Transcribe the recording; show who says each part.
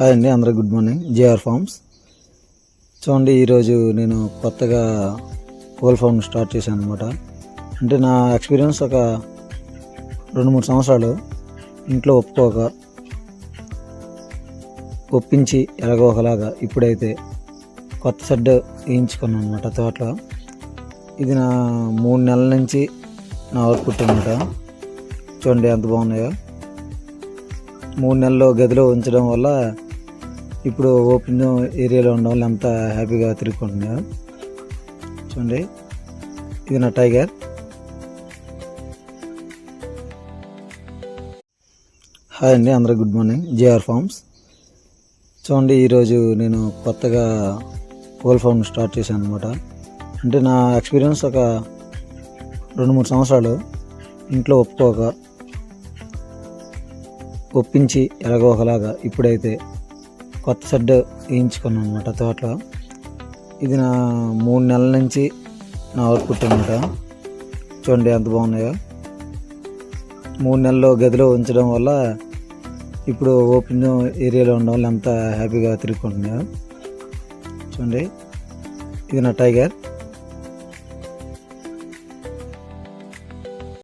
Speaker 1: Hi అండి అందరూ good morning. JR forms. చూడండి ఈరోజు నేను కొత్తగా కోల్ ఫార్మ్ స్టార్ట్ చేశాను అనమాట అంటే నా ఎక్స్పీరియన్స్ ఒక రెండు మూడు సంవత్సరాలు ఇంట్లో ఒప్పుకోక ఒప్పించి ఎలాగో ఒకలాగా ఇప్పుడైతే కొత్త షెడ్ వేయించుకున్నాను అనమాట తోటలో. ఇది నా మూడు నెలల నుంచి నా అవుట్పుట్ అనమాట చూడండి ఎంత బాగున్నాయో. మూడు నెలల్లో గదిలో ఉంచడం వల్ల ఇప్పుడు ఓపెన్ ఏరియాలో ఉండడం వాళ్ళు ఎంత హ్యాపీగా తిరుగుకుంటున్నారు. చూడండి ఇది నా టైగర్. హాయ్ అండి అందరూ గుడ్ మార్నింగ్. JR forms. చూడండి ఈరోజు నేను కొత్తగా కోల్ ఫార్మ్ స్టార్ట్ చేశాను అనమాట అంటే నా ఎక్స్పీరియన్స్ ఒక రెండు మూడు సంవత్సరాలు ఇంట్లో ఒప్పుకోక ఒప్పించి ఎలాగో ఒకలాగా ఇప్పుడైతే కొత్త షెడ్ వేయించుకున్నాను అనమాట తోటలో ఇది నా మూడు నెలల నుంచి నా అవుట్పుట్ అనమాట చూడండి ఎంత బాగున్నాయో. మూడు నెలలు గదిలో ఉంచడం వల్ల ఇప్పుడు ఓపెన్ ఏరియాలో ఉండడం వల్ల ఎంత హ్యాపీగా తిరుగుకుంటున్నాయో చూడండి. ఇది నా టైగర్.